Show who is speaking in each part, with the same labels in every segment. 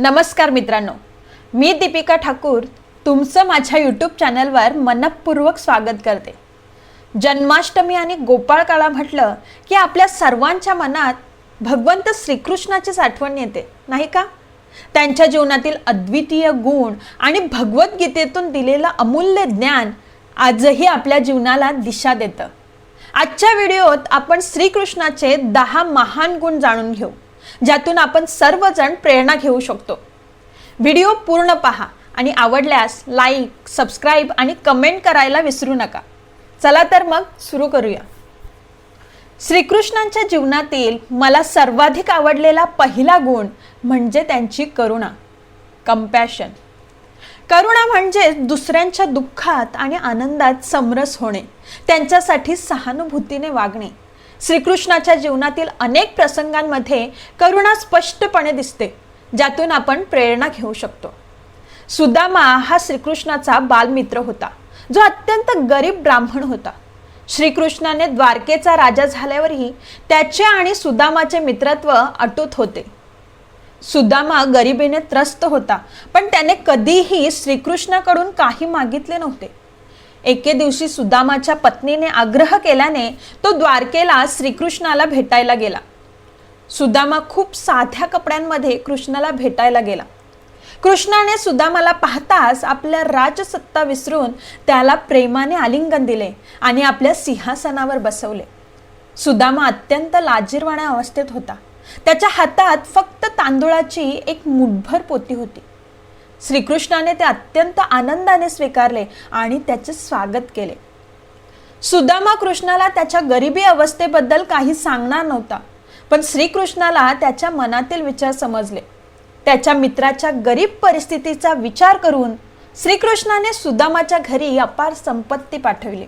Speaker 1: नमस्कार मित्रांनो. मी दीपिका ठाकूर तुमचं माझ्या यूट्यूब चॅनलवर मनपूर्वक स्वागत करते. जन्माष्टमी आणि गोपाळकाळा म्हटलं की आपल्या सर्वांच्या मनात भगवंत श्रीकृष्णाचीच आठवण येते नाही का? त्यांच्या जीवनातील अद्वितीय गुण आणि भगवद्गीतेतून दिलेलं अमूल्य ज्ञान आजही आपल्या जीवनाला दिशा देतं. आजच्या व्हिडिओत आपण श्रीकृष्णाचे दहा महान गुण जाणून घेऊ. ज्यातून आपण सर्वजण प्रेरणा घेऊ शकतो. व्हिडिओ पूर्ण पहा आणि आवडल्यास लाईक सबस्क्राईब आणि कमेंट करायला विसरू नका. चला तर मग सुरू करूया. श्रीकृष्णांच्या जीवनातील मला सर्वाधिक आवडलेला पहिला गुण म्हणजे त्यांची करुणा कम्पॅशन करुणा म्हणजे दुसऱ्यांच्या दुःखात आणि आनंदात समरस होणे त्यांच्यासाठी सहानुभूतीने वागणे. श्रीकृष्णाच्या जीवनातील अनेक प्रसंगांमध्ये करुणा स्पष्टपणे दिसते ज्यातून आपण प्रेरणा घेऊ शकतो. सुदामा हा श्रीकृष्णाचा बालमित्र होता. जो अत्यंत गरीब ब्राह्मण होता. श्रीकृष्णाने द्वारकेचा राजा झाल्यावरही त्याचे आणि सुदामाचे मित्रत्व अटूट होते. सुदामा गरिबीने त्रस्त होता पण त्याने कधीही श्रीकृष्णाकडून काही मागितले नव्हते. एके दिवशी सुदामाच्या पत्नीने आग्रह केल्याने तो द्वारकेला श्रीकृष्णाला भेटायला गेला. सुदामा खूप साध्या कपड्यांमध्ये कृष्णाला भेटायला गेला. कृष्णाने सुदामाला पाहताच आपल्या राजसत्ता विसरून त्याला प्रेमाने आलिंगन दिले आणि आपल्या सिंहासनावर बसवले. सुदामा अत्यंत लाजीरवाण्या अवस्थेत होता. त्याच्या हातात फक्त तांदुळाची एक मुठभर पोती होती. श्रीकृष्णाने ते अत्यंत आनंदाने स्वीकारले आणि त्याचे स्वागत केले. सुदामा कृष्णाला त्याच्या गरिबी अवस्थेबद्दल काही सांगणार नव्हता पण श्रीकृष्णाला त्याच्या मनातील विचार समजले. त्याच्या मित्राच्या गरीब परिस्थितीचा विचार करून श्रीकृष्णाने सुदामाच्या घरी अपार संपत्ती पाठवली.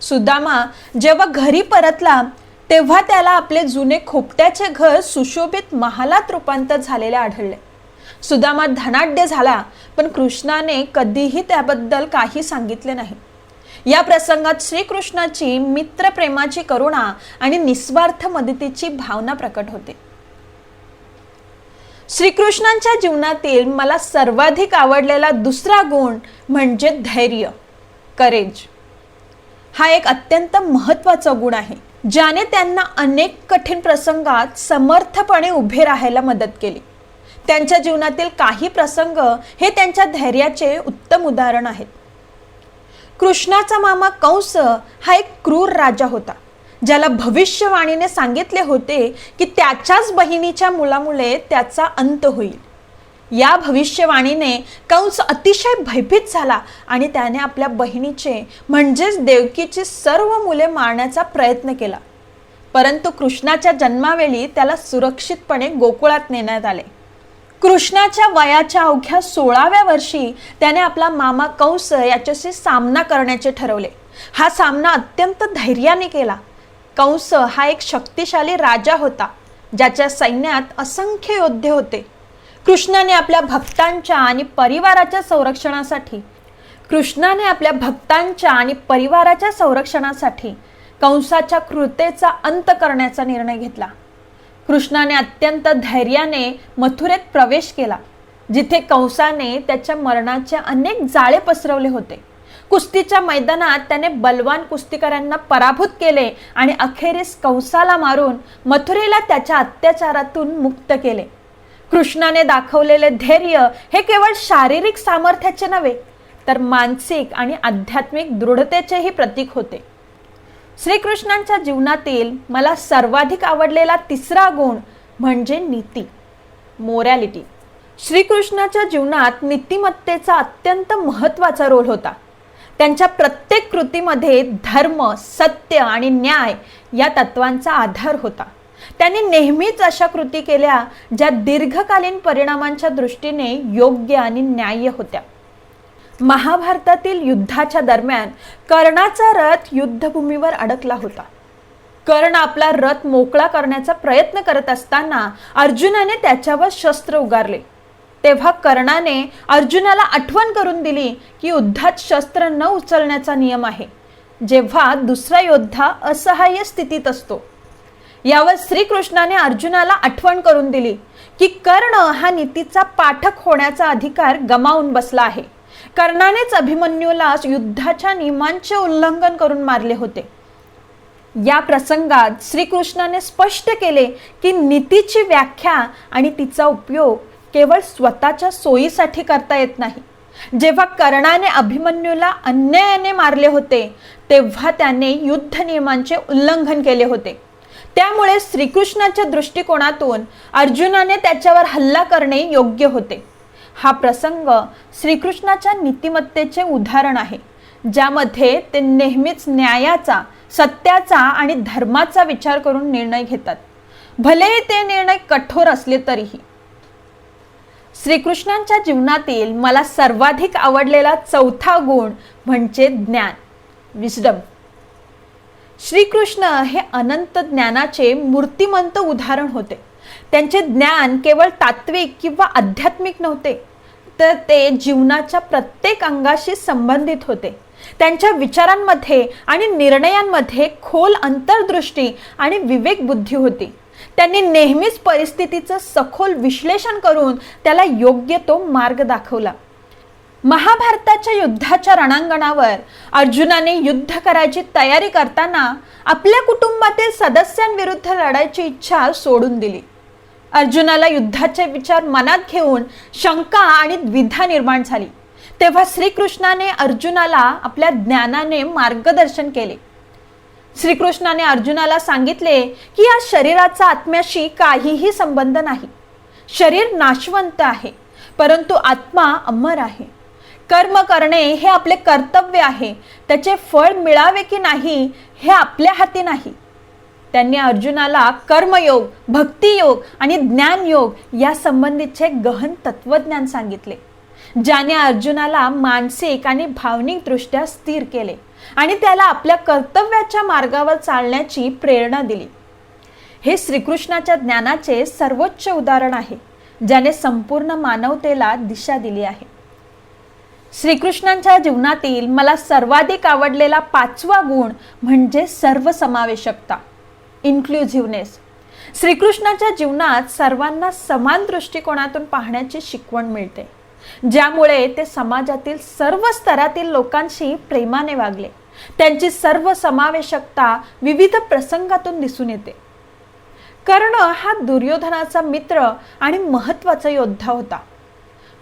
Speaker 1: सुदामा जेव्हा घरी परतला तेव्हा त्याला आपले जुने खोपट्याचे घर सुशोभित महालात रूपांतर झालेले आढळले. सुदामा धनाढ्य झाला पण कृष्णाने कधीही त्याबद्दल काही सांगितले नाही. या प्रसंगात श्रीकृष्णाची मित्रप्रेमाची करुणा आणि निस्वार्थ मदतीची भावना प्रकट होते. श्रीकृष्णांच्या जीवनातील मला सर्वाधिक आवडलेला दुसरा गुण म्हणजे धैर्य करेज हा एक अत्यंत महत्त्वाचा गुण आहे ज्याने त्यांना अनेक कठीण प्रसंगात समर्थपणे उभे राहायला मदत केली. त्यांच्या जीवनातील काही प्रसंग हे त्यांच्या धैर्याचे उत्तम उदाहरण आहेत. कृष्णाचा मामा कंस हा एक क्रूर राजा होता ज्याला भविष्यवाणीने सांगितले होते की त्याच्याच बहिणीच्या मुलामुळे त्याचा अंत होईल. या भविष्यवाणीने कंस अतिशय भयभीत झाला आणि त्याने आपल्या बहिणीचे म्हणजेच देवकीची सर्व मुले मारण्याचा प्रयत्न केला. परंतु कृष्णाच्या जन्मावेळी त्याला सुरक्षितपणे गोकुळात नेण्यात आले. कृष्णाच्या वयाच्या अवघ्या सोळाव्या वर्षी त्याने आपला मामा कंस याच्याशी सामना करण्याचे ठरवले. हा सामना अत्यंत धैर्याने केला. कंस हा एक शक्तिशाली राजा होता ज्याच्या सैन्यात असंख्य योद्धे होते. कृष्णाने आपल्या भक्तांच्या आणि परिवाराच्या संरक्षणासाठी कृष्णाने आपल्या भक्तांच्या आणि परिवाराच्या संरक्षणासाठी कंसाच्या कृतेचा अंत करण्याचा निर्णय घेतला. कृष्णाने अत्यंत धैर्याने मथुरेत प्रवेश केला जिथे कंसाने त्याच्या मरणाचे अनेक जाळे पसरवले होते. कुस्तीच्या मैदानात त्याने बलवान कुस्तीकरांना पराभूत केले आणि अखेरीस कंसाला मारून मथुरेला त्याच्या अत्याचारातून मुक्त केले. कृष्णाने दाखवलेले धैर्य हे केवळ शारीरिक सामर्थ्याचे नव्हे तर मानसिक आणि आध्यात्मिक दृढतेचेही प्रतीक होते. श्रीकृष्णांच्या जीवनातील मला सर्वाधिक आवडलेला तिसरा गुण म्हणजे नीती. मोरॅलिटी श्रीकृष्णाच्या जीवनात नीतिमत्तेचा अत्यंत महत्त्वाचा रोल होता. त्यांच्या प्रत्येक कृतीमध्ये धर्म सत्य आणि न्याय या तत्वांचा आधार होता. त्यांनी नेहमीच अशा कृती केल्या ज्या दीर्घकालीन परिणामांच्या दृष्टीने योग्य आणि न्याय्य होत्या. महाभारतातील युद्धाच्या दरम्यान कर्णाचा रथ युद्धभूमीवर अडकला होता. कर्ण आपला रथ मोकळा करण्याचा प्रयत्न करत असताना अर्जुनाने त्याच्यावर शस्त्र उगारले. तेव्हा कर्णाने अर्जुनाला आठवण करून दिली की युद्धात शस्त्र न उचलण्याचा नियम आहे. जेव्हा दुसरा योद्धा असहाय्य स्थितीत असतो. यावर श्रीकृष्णाने अर्जुनाला आठवण करून दिली की कर्ण हा नीतीचा पाठक होण्याचा अधिकार गमावून बसला आहे. कर्णानेच अभिमन्यूला युद्धाच्या नियमांचे उल्लंघन करून मारले होते. या प्रसंगात श्रीकृष्णाने स्पष्ट केले की नीतीची व्याख्या आणि तिचा उपयोग केवळ स्वतःच्या सोयीसाठी करता येत नाही. जेव्हा कर्णाने अभिमन्यूला अन्यायाने मारले होते तेव्हा त्याने युद्ध नियमांचे उल्लंघन केले होते. त्यामुळे श्रीकृष्णाच्या दृष्टिकोनातून अर्जुनाने त्याच्यावर हल्ला करणे योग्य होते. हा प्रसंग श्रीकृष्णाच्या नीतिमत्तेचे उदाहरण आहे ज्यामध्ये ते नेहमीच न्यायाचा सत्याचा आणि धर्माचा विचार करून निर्णय घेतात. भलेही ते निर्णय कठोर असले तरीही श्रीकृष्णांच्या जीवनातील मला सर्वाधिक आवडलेला चौथा गुण म्हणजे ज्ञान विस्डम श्रीकृष्ण हे अनंत ज्ञानाचे मूर्तिमंत उदाहरण होते. त्यांचे ज्ञान केवळ तात्विक किंवा आध्यात्मिक नव्हते तर ते जीवनाच्या प्रत्येक अंगाशी संबंधित होते. त्यांच्या विचारांमध्ये आणि निर्णयांमध्ये खोल अंतर्दृष्टी आणि विवेक बुद्धी होती. त्यांनी नेहमीच परिस्थितीचं सखोल विश्लेषण करून त्याला योग्य तो मार्ग दाखवला. महाभारताच्या युद्धाच्या रणांगणावर अर्जुनाने युद्ध करायची तयारी करताना आपल्या कुटुंबातील सदस्यांविरुद्ध लढायची इच्छा सोडून दिली. अर्जुनाला युद्धाचे विचार मनात घेऊन शंका आणि द्विधा निर्माण झाली. तेव्हा श्रीकृष्णाने अर्जुनाला आपल्या ज्ञानाने मार्गदर्शन केले. श्रीकृष्णाने अर्जुनाला सांगितले की या शरीराचा आत्म्याशी काहीही संबंध नाही. शरीर नाशवंत आहे परंतु आत्मा अमर आहे. कर्म करणे हे आपले कर्तव्य आहे त्याचे फळ मिळावे की नाही हे आपल्या हाती नाही. त्यांनी अर्जुनाला कर्मयोग भक्तियोग आणि ज्ञानयोग या संबंधीचे गहन तत्वज्ञान सांगितले. ज्याने अर्जुनाला मानसिक आणि भावनिकदृष्ट्या स्थिर केले आणि त्याला आपल्या कर्तव्याच्या मार्गावर चालण्याची प्रेरणा दिली. हे श्रीकृष्णाच्या ज्ञानाचे सर्वोच्च उदाहरण आहे ज्याने संपूर्ण मानवतेला दिशा दिली आहे. श्रीकृष्णांच्या जीवनातील मला सर्वाधिक आवडलेला पाचवा गुण म्हणजे सर्वसमावेशकता. इन्क्लुझिव्हनेस श्रीकृष्णाच्या जीवनात सर्वांना समान दृष्टिकोनातून पाहण्याची शिकवण मिळते ज्यामुळे ते समाजातील सर्व स्तरातील लोकांशी प्रेमाने वागले. त्यांची सर्व समावेशकता विविध प्रसंगातून दिसून येते. कर्ण हा दुर्योधनाचा मित्र आणि महत्त्वाचा योद्धा होता.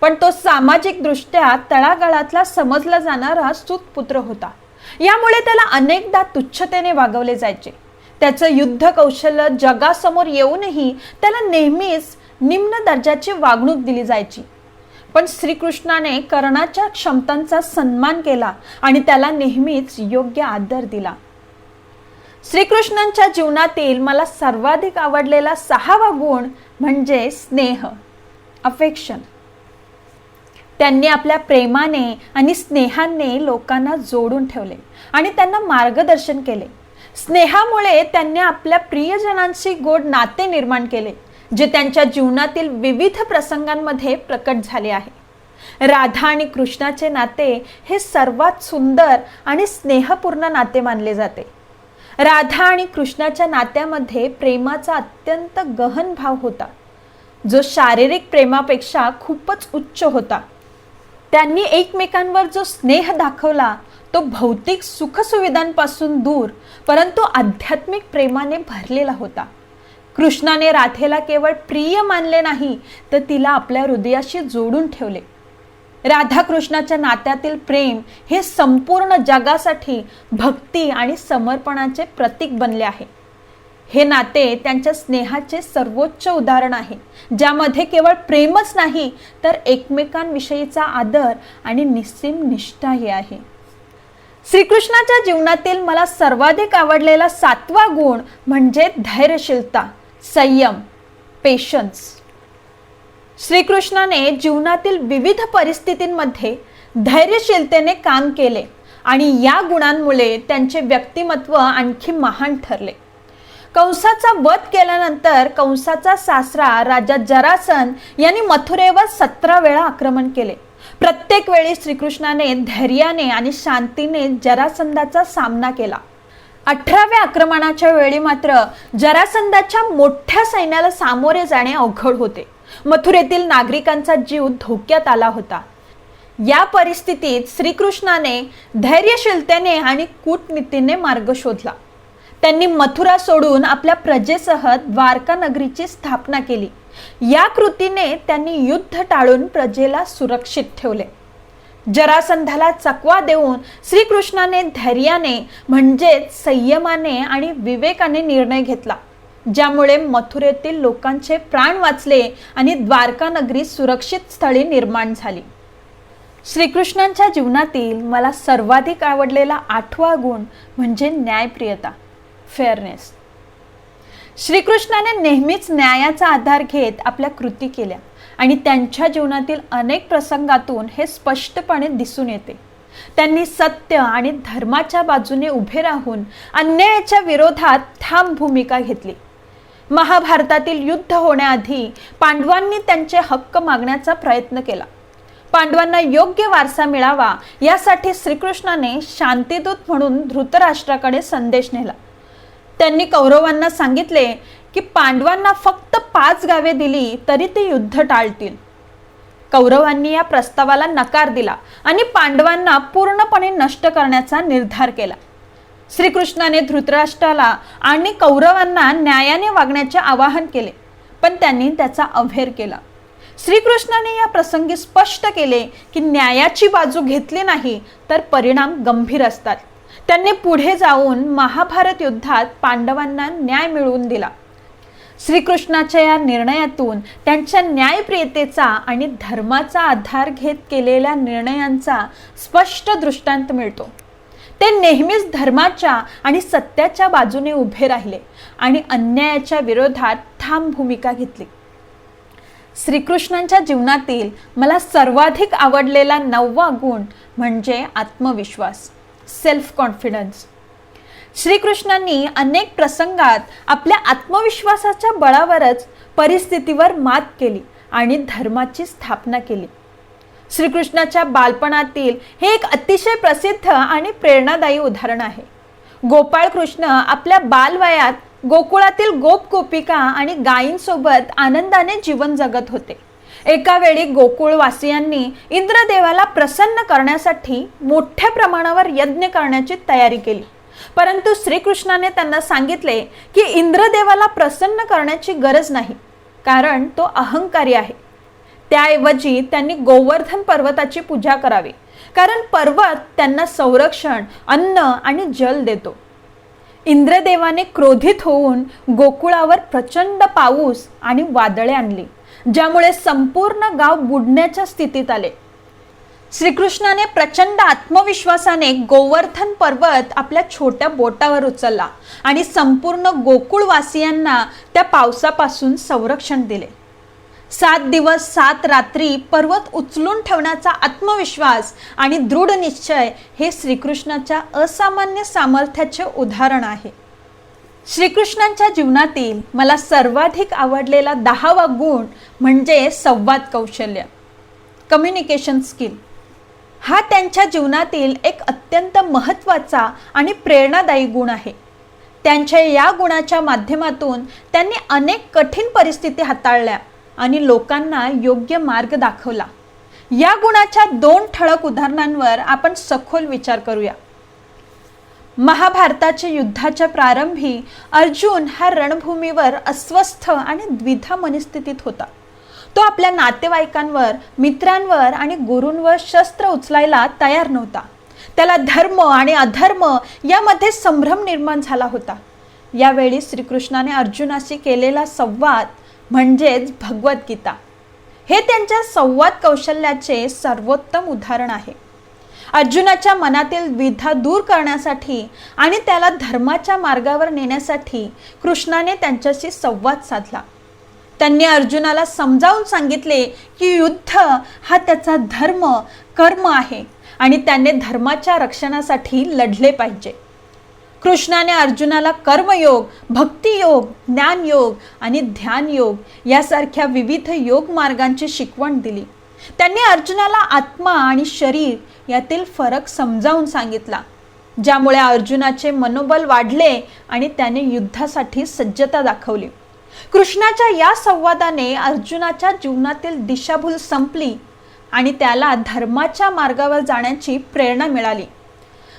Speaker 1: पण तो सामाजिकदृष्ट्या तळागाळातला समजला जाणारा सुतपुत्र होता. यामुळे त्याला अनेकदा तुच्छतेने वागवले जायचे. त्याचं युद्ध कौशल्य जगासमोर येऊनही त्याला नेहमीच निम्न दर्जाची वागणूक दिली जायची. पण श्रीकृष्णाने कर्णाच्या क्षमतांचा सन्मान केला आणि त्याला नेहमीच योग्य आदर दिला. श्रीकृष्णांच्या जीवनातील मला सर्वाधिक आवडलेला सहावा गुण म्हणजे स्नेह अफेक्शन त्यांनी आपल्या प्रेमाने आणि स्नेहाने लोकांना जोडून ठेवले आणि त्यांना मार्गदर्शन केले. स्नेहामुळे त्यांनी आपल्या प्रियजनांशी गोड नाते निर्माण केले जे त्यांच्या जीवनातील विविध प्रसंगांमध्ये प्रकट झाले आहे. राधा आणि कृष्णाचे नाते हे सर्वात सुंदर आणि स्नेहपूर्ण नाते मानले जाते. राधा आणि कृष्णाच्या नात्यामध्ये प्रेमाचा अत्यंत गहन भाव होता जो शारीरिक प्रेमापेक्षा खूपच उच्च होता. त्यांनी एकमेकांवर जो स्नेह दाखवला तो भौतिक सुखसुविधांपासून दूर परंतु आध्यात्मिक प्रेमाने भरलेला होता. कृष्णाने राधेला केवळ प्रिय मानले नाही तर तिला आपल्या हृदयाशी जोडून ठेवले. राधाकृष्णाच्या नात्यातील प्रेम हे संपूर्ण जगासाठी भक्ती आणि समर्पणाचे प्रतीक बनले आहे. हे नाते त्यांच्या स्नेहाचे सर्वोच्च उदाहरण आहे ज्यामध्ये केवळ प्रेमच नाही तर एकमेकांविषयीचा आदर आणि निस्सीम निष्ठाही आहे. श्रीकृष्णाच्या जीवनातील मला सर्वाधिक आवडलेला सातवा गुण म्हणजे धैर्यशीलता संयम पेशन्स श्रीकृष्णाने जीवनातील विविध परिस्थितींमध्ये धैर्यशीलतेने काम केले आणि या गुणांमुळे त्यांचे व्यक्तिमत्व आणखी महान ठरले. कंसाचा वध केल्यानंतर कंसाचा सासरा राजा जरासन यांनी मथुरेवर सतरा वेळा आक्रमण केले. प्रत्येक वेळी श्रीकृष्णाने धैर्याने आणि शांतीने जरासंधाचा सामना केला. अठराव्या आक्रमणाच्या वेळी मात्र जरासंधाच्या मोठ्या सैन्याला सामोरे जाणे अवघड होते. मथुरेतील नागरिकांचा जीव धोक्यात आला होता. या परिस्थितीत श्रीकृष्णाने धैर्यशीलतेने आणि कूटनीतीने मार्ग शोधला. त्यांनी मथुरा सोडून आपल्या प्रजेसह द्वारका नगरीची स्थापना केली. या कृतीने त्यांनी युद्ध टाळून प्रजेला सुरक्षित ठेवले. जरासंधाला चकवा देऊन श्रीकृष्णाने धैर्याने म्हणजेच संयमाने आणि विवेकाने निर्णय घेतला ज्यामुळे मथुरेतील लोकांचे प्राण वाचले आणि द्वारका नगरी सुरक्षित स्थळी निर्माण झाली. श्रीकृष्णांच्या जीवनातील मला सर्वाधिक आवडलेला आठवा गुण म्हणजे न्यायप्रियता फेअरनेस श्रीकृष्णाने नेहमीच न्यायाचा आधार घेत आपल्या कृती केल्या आणि त्यांच्या जीवनातील अनेक प्रसंगातून हे स्पष्टपणे दिसून येते. त्यांनी सत्य आणि धर्माच्या बाजूने उभे राहून अन्यायाच्या विरोधात ठाम भूमिका घेतली. महाभारतातील युद्ध होण्याआधी पांडवांनी त्यांचे हक्क मागण्याचा प्रयत्न केला. पांडवांना योग्य वारसा मिळावा यासाठी श्रीकृष्णाने शांतीदूत म्हणून धृतराष्ट्राकडे संदेश नेला. त्यांनी कौरवांना सांगितले की पांडवांना फक्त पाच गावे दिली तरी ते युद्ध टाळतील. कौरवांनी या प्रस्तावाला नकार दिला आणि पांडवांना पूर्णपणे नष्ट करण्याचा निर्धार केला. श्रीकृष्णाने धृतराष्ट्राला आणि कौरवांना न्यायाने वागण्याचे आवाहन केले पण त्यांनी त्याचा अभेर केला. श्रीकृष्णाने या प्रसंगी स्पष्ट केले की न्यायाची बाजू घेतली नाही तर परिणाम गंभीर असतात. त्यांनी पुढे जाऊन महाभारत युद्धात पांडवांना न्याय मिळवून दिला. श्रीकृष्णाच्या या निर्णयातून त्यांच्या न्यायप्रियतेचा आणि धर्माचा आधार घेत केलेल्या निर्णयांचा स्पष्ट दृष्टांत मिळतो. ते नेहमीच धर्माच्या आणि सत्याच्या बाजूने उभे राहिले आणि अन्यायाच्या विरोधात ठाम भूमिका घेतली. श्रीकृष्णांच्या जीवनातील मला सर्वाधिक आवडलेला नववा गुण म्हणजे आत्मविश्वास. सेल्फ कॉन्फिडन्स श्रीकृष्णांनी अनेक प्रसंगात आपल्या आत्मविश्वासाच्या बळावरच परिस्थितीवर मात केली आणि धर्माची स्थापना केली. श्रीकृष्णाच्या बालपणातील हे एक अतिशय प्रसिद्ध आणि प्रेरणादायी उदाहरण आहे. गोपाळ कृष्ण आपल्या बालवयात गोकुळातील गोप गोपिका आणि गायींसोबत आनंदाने जीवन जगत होते. एका वेळी गोकुळवासियांनी इंद्रदेवाला प्रसन्न करण्यासाठी मोठ्या प्रमाणावर यज्ञ करण्याची तयारी केली. परंतु श्रीकृष्णाने त्यांना सांगितले की इंद्रदेवाला प्रसन्न करण्याची गरज नाही कारण तो अहंकारी आहे. त्याऐवजी त्यांनी गोवर्धन पर्वताची पूजा करावी कारण पर्वत त्यांना संरक्षण अन्न आणि जल देतो. इंद्रदेवाने क्रोधित होऊन गोकुळावर प्रचंड पाऊस आणि वादळे आणली. ज्यामुळे संपूर्ण गाव बुडण्याच्या स्थितीत आले. श्रीकृष्णाने प्रचंड आत्मविश्वासाने गोवर्धन पर्वत आपल्या छोट्या बोटावर उचलला आणि संपूर्ण गोकुळवासियांना त्या पावसापासून संरक्षण दिले. सात दिवस सात रात्री पर्वत उचलून ठेवण्याचा आत्मविश्वास आणि दृढ निश्चय हे श्रीकृष्णाच्या असामान्य सामर्थ्याचे उदाहरण आहे. श्रीकृष्णांच्या जीवनातील मला सर्वाधिक आवडलेला दहावा गुण म्हणजे संवाद कौशल्य. कम्युनिकेशन स्किल हा त्यांच्या जीवनातील एक अत्यंत महत्त्वाचा आणि प्रेरणादायी गुण आहे. त्यांच्या या गुणाच्या माध्यमातून त्यांनी अनेक कठीण परिस्थिती हाताळल्या आणि लोकांना योग्य मार्ग दाखवला. या गुणाच्या दोन ठळक उदाहरणांवर आपण सखोल विचार करूया. महाभारताच्या युद्धाच्या प्रारंभी अर्जुन हा रणभूमीवर अस्वस्थ आणि द्विधा मनस्थितीत होता. तो आपल्या नातेवाईकांवर मित्रांवर आणि गुरूंवर शस्त्र उचलायला तयार नव्हता. त्याला धर्म आणि अधर्म यामध्ये संभ्रम निर्माण झाला होता. यावेळी श्रीकृष्णाने अर्जुनाशी केलेला संवाद म्हणजेच भगवद्गीता. हे त्यांच्या संवाद कौशल्याचे सर्वोत्तम उदाहरण आहे. अर्जुनाच्या मनातील द्विधा दूर करण्यासाठी आणि त्याला धर्माच्या मार्गावर नेण्यासाठी कृष्णाने त्यांच्याशी संवाद साधला. त्यांनी अर्जुनाला समजावून सांगितले की युद्ध हा त्याचा धर्म कर्म आहे आणि त्याने धर्माच्या रक्षणासाठी लढले पाहिजे. कृष्णाने अर्जुनाला कर्मयोग भक्तियोग ज्ञानयोग आणि ध्यानयोग यासारख्या विविध योग मार्गांची शिकवण दिली. त्यांनी अर्जुनाला आत्मा आणि शरीर यातील फरक समजावून सांगितला ज्यामुळे अर्जुनाचे मनोबल वाढले आणि त्याने युद्धासाठी सज्जता दाखवली. कृष्णाच्या या संवादाने अर्जुनाच्या जीवनातील दिशाभूल संपली आणि त्याला धर्माच्या मार्गावर जाण्याची प्रेरणा मिळाली.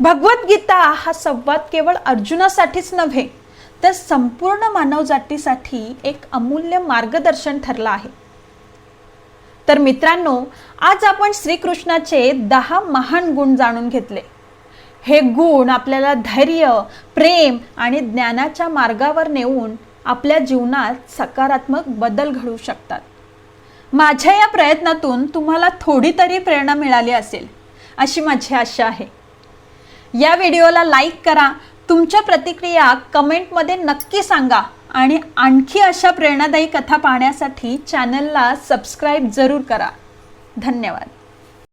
Speaker 1: भगवद्गीता हा संवाद केवळ अर्जुनासाठीच नव्हे तर संपूर्ण मानवजातीसाठी एक अमूल्य मार्गदर्शन ठरला आहे. तर मित्रांनो आज आपण श्रीकृष्णाचे दहा महान गुण जाणून घेतले. हे गुण आपल्याला धैर्य प्रेम आणि ज्ञानाच्या मार्गावर नेऊन आपल्या जीवनात सकारात्मक बदल घडवू शकतात. माझ्या या प्रयत्नातून तुम्हाला थोडी तरी प्रेरणा मिळाली असेल अशी माझी आशा आहे. या व्हिडिओला लाईक करा तुमच्या प्रतिक्रिया कमेंटमध्ये नक्की सांगा. आणि आणखी अशा प्रेरणादायी कथा पाहण्यासाठी चॅनलला सबस्क्राईब जरूर करा. धन्यवाद.